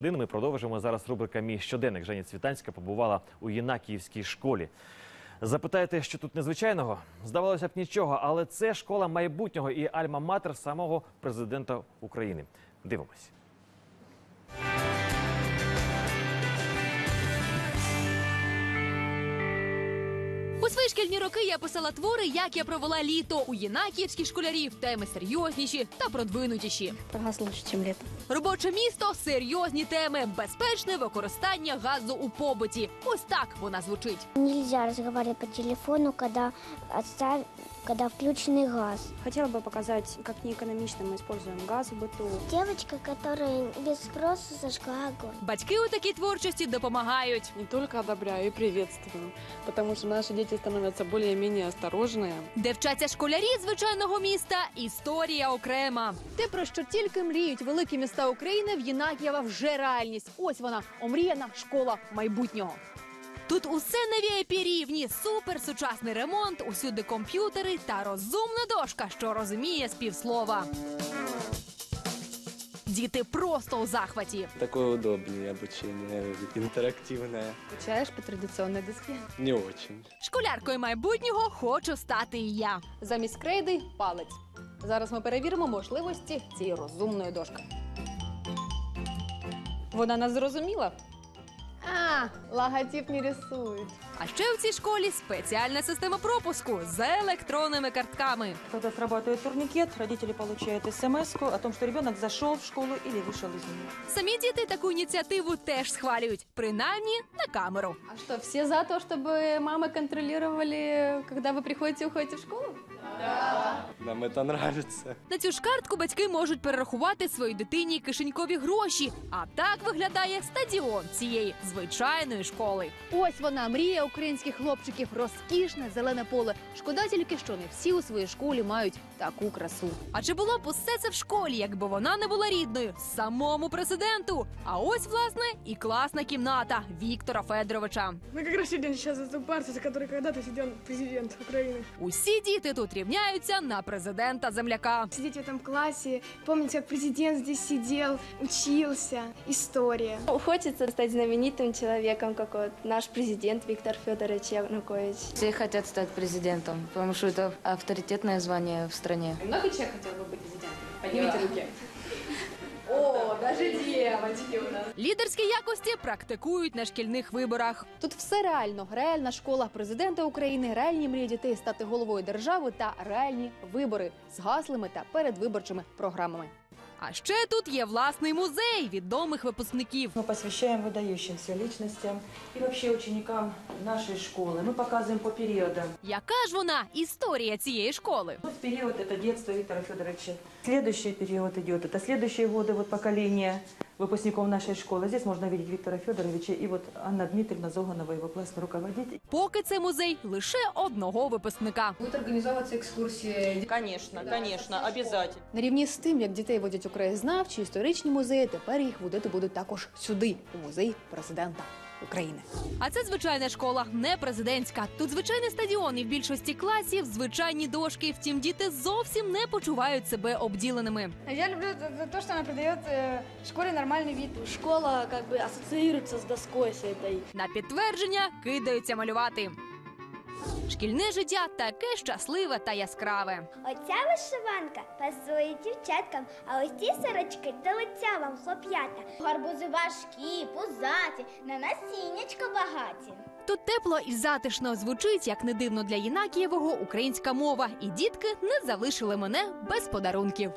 Ми продовжимо зараз рубрика Мій щоденник. Женя Цвітанська побувала у Єнакіївській школі. Запитаєте, що тут незвичайного? Здавалося б, нічого, але це школа майбутнього і альма-матер самого президента України. Дивимось. свої шкільні роки я писала твори, як я провела літо у єнакіївських школярів. Теми серйозніші та продвинутіші. Газ лучше, чем лето. Робоче місто, серйозні теми, безпечне використання газу у побуті. Ось так вона звучить. Нельзя разговаривать по телефону, когда, отстав... когда включенный газ. Хотела бы показать, как неэкономично мы используем газ в быту. Девочка, которая без спроса зажгла огонь. Батьки у такій творчості допомагають. не только одобряю и приветствую, потому что наши дети становятся более-менее осторожные. Де вчаться школярі звичайного міста, історія окрема. Те, про що тільки мріють великі міста України, в Єнакієва вже реальність. Ось вона, омріяна школа майбутнього. Тут усе на vip рівні, суперсучасний ремонт, усюди комп'ютери та розумна дошка, що розуміє співслова. Діти просто у захваті. Такое удобнее обучение, интерактивное. Скучаешь по традиційній доске? Не очень. Школяркою майбутнього хочу стати і я. Замість крейди палець. Зараз ми перевіримо можливості цієї розумної дошки. Вона нас зрозуміла. А, логотип не рисують. А ще в цій школі спеціальна система пропуску з електронними картками. Когда срабатывает турникет, родители получают смс о том, что ребенок зашел в школу или вышел из нее. Самі діти таку ініціативу теж схвалюють, принаймні на камеру. А что, все за то, чтобы мамы контролировали, когда вы приходите и уходите в школу? Нам это нравится. На цю ж картку батьки можуть перерахувати своїй дитині кишенькові гроші. А так виглядає стадіон цієї звичайної школи. Ось вона мрія українських хлопчиків, розкішне зелене поле. Шкода тільки, що не всі у своїй школі мають таку красу. А чи було б усе це в школі, якби вона не була рідною самому президенту? А ось власне і класна кімната Віктора Федоровича. Мы как раз сидим сейчас за ту партию, за которой когда-то сидел президент Украины. Усі діти тут рівняються на президента Земляка. Сидеть в этом классе, помнить, как президент здесь сидел, учился. История. Хочется стать знаменитым человеком, как вот наш президент Виктор Федорович Янукович. Все хотят стать президентом, потому что это авторитетное звание в стране. Много человек хотел бы быть президентом? Поднимите руки. О, даже девочки у нас. Лідерські якості практикують на шкільних виборах. Тут все реально. Реальна школа президента України, реальні мрії дітей стати головою держави та реальні вибори з гаслами та передвиборчими програмами. А ще тут є власний музей відомих випускників. Мы посвящаем выдающимся личностям и вообще ученикам нашей школы. Мы показываем по периодам. Яка ж вона історія цієї школи? Вот период – это детство Виктора Федоровича. Следующий период идет – это следующие годы, вот поколение выпускников нашей школы. Здесь можно видеть Виктора Федоровича и вот Анна Дмитриевна Зоганова, его классный руководитель. Поки це музей лише одного випускника. Будуть організовуватися екскурсії. Конечно, конечно, обязательно. На рівні з тим, як дітей водять у краєзнавчі, історичні музеї, тепер їх водити будуть також сюди, у музей президента України. А це звичайна школа, не президентська. Тут звичайний стадіон і в більшості класів звичайні дошки. Втім, діти зовсім не почувають себе обділеними. Я люблю то, что она придает школе нормальный вид. Школа как бы ассоциируется с доской с этой. На підтвердження кидаються малювати. Шкільне життя таке щасливе та яскраве. Оця вишиванка пасує дівчаткам, а ось ці сорочки до лиця вам хлоп'ята. Гарбузи важкі, пузаті, на насіннячко багаті. Тут тепло і затишно звучить, як не дивно для Єнакієвого українська мова, і дітки не залишили мене без подарунків.